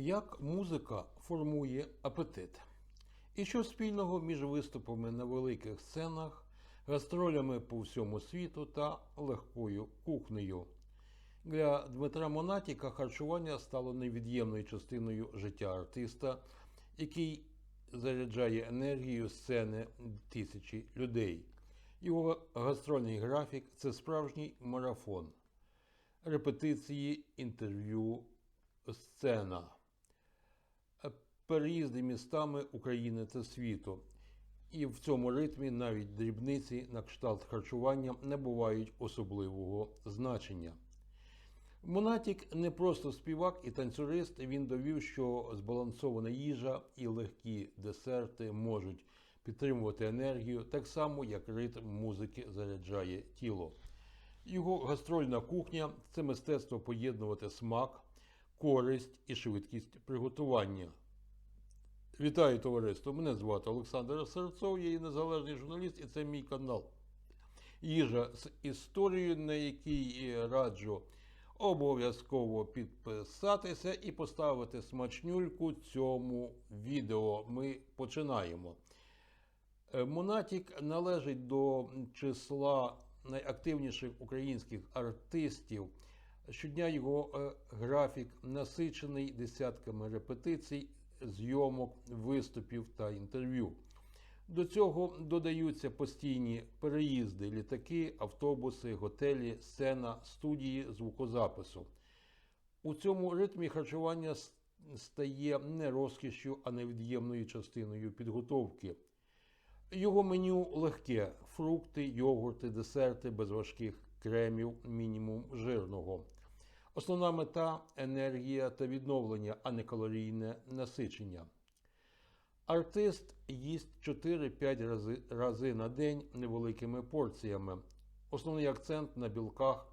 Як музика формує апетит? І що спільного між виступами на великих сценах, гастролями по всьому світу та легкою кухнею? Для Дмитра Монатіка харчування стало невід'ємною частиною життя артиста, який заряджає енергію сцени тисячі людей. Його гастрольний графік це справжній марафон, репетиції, інтерв'ю, сцена, переїзди містами України та світу. І в цьому ритмі навіть дрібниці на кшталт харчування не бувають особливого значення. Монатік не просто співак і танцюрист, він довів, що збалансована їжа і легкі десерти можуть підтримувати енергію, так само як ритм музики заряджає тіло. Його гастрольна кухня це мистецтво поєднувати смак, користь і швидкість приготування. Вітаю товариство! Мене звати Олександр Серцов, я є незалежний журналіст, і це мій канал. Їжа з історією, на якій раджу обов'язково підписатися і поставити смачнюльку цьому відео. Ми починаємо. Е, Монатік належить до числа найактивніших українських артистів. Щодня його е, графік насичений десятками репетицій, зйомок, виступів та інтерв'ю. До цього додаються постійні переїзди, літаки, автобуси, готелі, сцена, студії звукозапису. У цьому ритмі харчування стає не розкішшю, а невід'ємною частиною підготовки. Його меню легке: фрукти, йогурти, десерти без важких кремів, мінімум жирного. Основна мета енергія та відновлення, а не калорійне насичення. Артист їсть 4-5 рази, рази на день невеликими порціями. Основний акцент на білках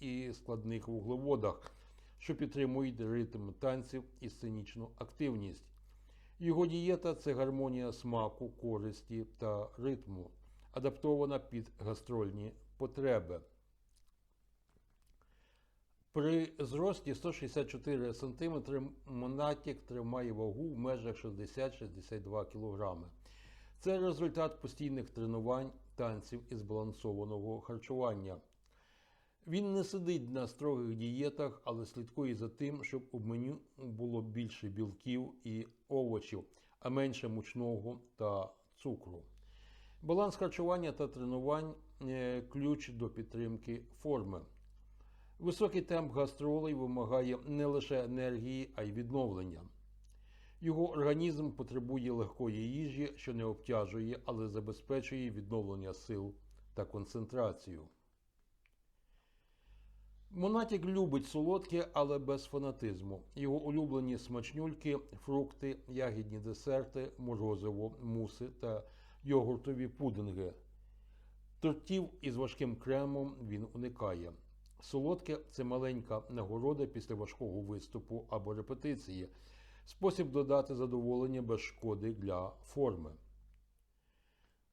і складних вуглеводах, що підтримують ритм танців і сценічну активність. Його дієта це гармонія смаку, користі та ритму, адаптована під гастрольні потреби. При зрості 164 см Монатік тримає вагу в межах 60-62 кг. Це результат постійних тренувань, танців і збалансованого харчування. Він не сидить на строгих дієтах, але слідкує за тим, щоб у меню було більше білків і овочів, а менше мучного та цукру. Баланс харчування та тренувань е, ключ до підтримки форми. Високий темп гастролей вимагає не лише енергії, а й відновлення. Його організм потребує легкої їжі, що не обтяжує, але забезпечує відновлення сил та концентрацію. Монатік любить солодке, але без фанатизму. Його улюблені смачнюльки, фрукти, ягідні десерти, морозиво, муси та йогуртові пудинги. Тортів із важким кремом він уникає. Солодке це маленька нагорода після важкого виступу або репетиції, спосіб додати задоволення без шкоди для форми.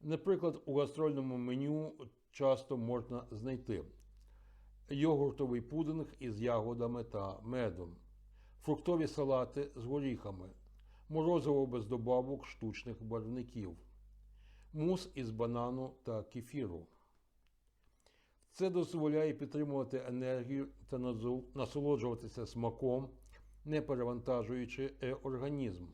Наприклад, у гастрольному меню часто можна знайти йогуртовий пудинг із ягодами та медом, фруктові салати з горіхами, морозиво без добавок штучних барвників, мус із банану та кефіру. Це дозволяє підтримувати енергію та насолоджуватися смаком, не перевантажуючи е, організм.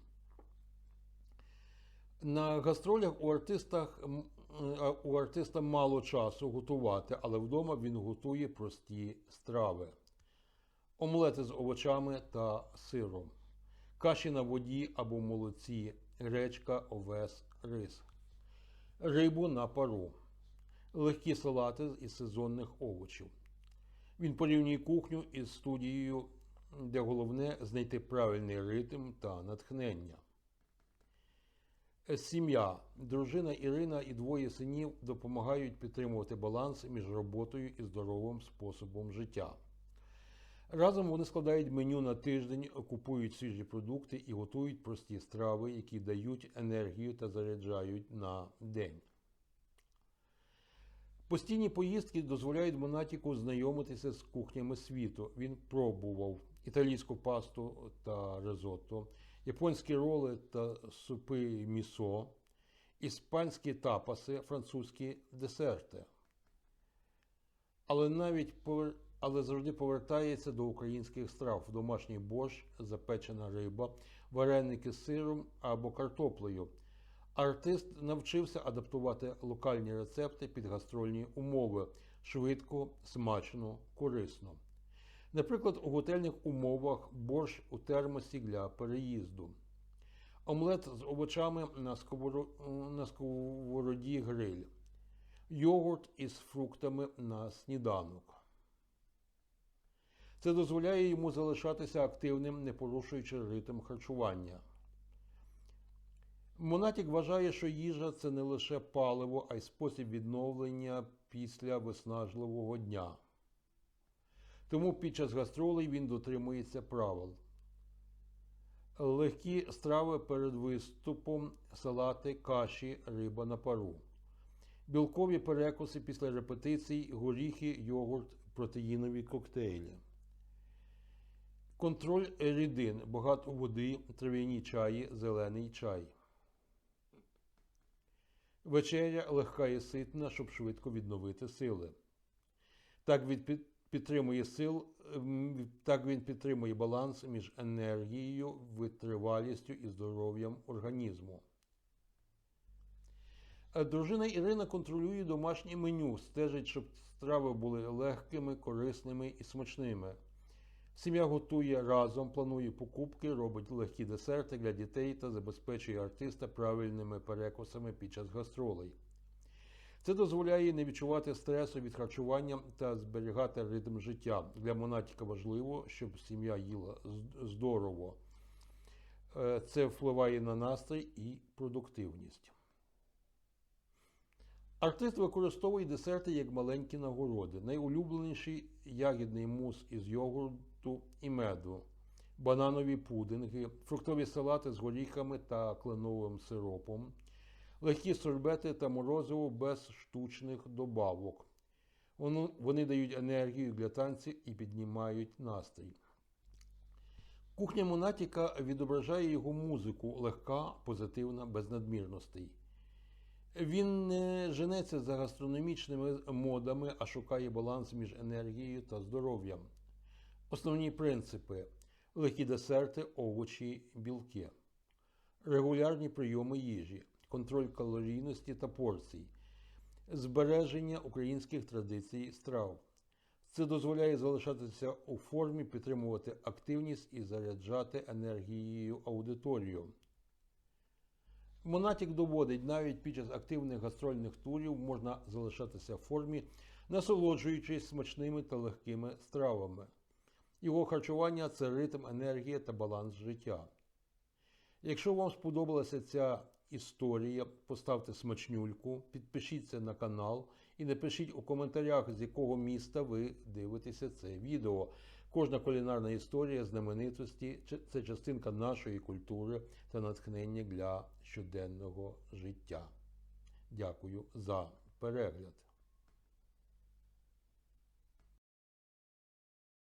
На гастролях у, артистах, е, у артиста мало часу готувати, але вдома він готує прості страви: омлети з овочами та сиром, каші на воді або молоці, гречка, овес, рис, рибу на пару, легкі салати із сезонних овочів. Він порівнює кухню із студією, де головне знайти правильний ритм та натхнення. Сім'я, дружина Ірина і двоє синів допомагають підтримувати баланс між роботою і здоровим способом життя. Разом вони складають меню на тиждень, купують свіжі продукти і готують прості страви, які дають енергію та заряджають на день. Постійні поїздки дозволяють Монатіку знайомитися з кухнями світу. Він пробував італійську пасту та ризотто, японські роли та супи місо, іспанські тапаси, французькі десерти. Але навіть повер- але завжди повертається до українських страв: домашній борщ, запечена риба, вареники з сиром або картоплею. Артист навчився адаптувати локальні рецепти під гастрольні умови швидко, смачно, корисно. Наприклад, у готельних умовах борщ у термосі для переїзду, омлет з овочами на, сковоро- на сковороді гриль, йогурт із фруктами на сніданок. Це дозволяє йому залишатися активним, не порушуючи ритм харчування. Монатік вважає, що їжа це не лише паливо, а й спосіб відновлення після виснажливого дня. Тому під час гастролей він дотримується правил. Легкі страви перед виступом, салати, каші, риба на пару. Білкові перекуси після репетицій, горіхи, йогурт, протеїнові коктейлі. Контроль рідин, багато води, трав'яні чаї, зелений чай. Вечеря легка і ситна, щоб швидко відновити сили. Так він підтримує сил, ем, так він підтримує баланс між енергією, витривалістю і здоров'ям організму. Е, Дружина Ірина контролює домашнє меню, стежить, щоб страви були легкими, корисними і смачними. Сім'я готує разом, планує покупки, робить легкі десерти для дітей та забезпечує артиста правильними перекусами під час гастролей. Це дозволяє не відчувати стресу від харчування та зберігати ритм життя. Для монатіка важливо, щоб сім'я їла здорово. Е, Це впливає на настрій і продуктивність. Артист використовує десерти як маленькі нагороди. Найулюбленіший ягідний мус із йогурту і меду, бананові пудинги, фруктові салати з горіхами та кленовим сиропом, легкі сорбети та морозиво без штучних добавок. Вони дають енергію для танців і піднімають настрій. Кухня Монатіка відображає його музику легка, позитивна, без надмірностей. Він не женеться за гастрономічними модами, а шукає баланс між енергією та здоров'ям. Основні принципи: легкі десерти, овочі, білки, регулярні прийоми їжі, контроль калорійності та порцій, збереження українських традицій страв. Це дозволяє залишатися у формі, підтримувати активність і заряджати енергією аудиторію. Монатік доводить, навіть під час активних гастрольних турів можна залишатися в формі, насолоджуючись смачними та легкими стравами. Його харчування це ритм, енергія та баланс життя. Якщо вам сподобалася ця історія, поставте смачнюльку, підпишіться на канал і напишіть у коментарях, з якого міста ви дивитеся це відео. Кожна кулінарна історія знаменитості це частинка нашої культури та натхнення для щоденного життя. Дякую за перегляд.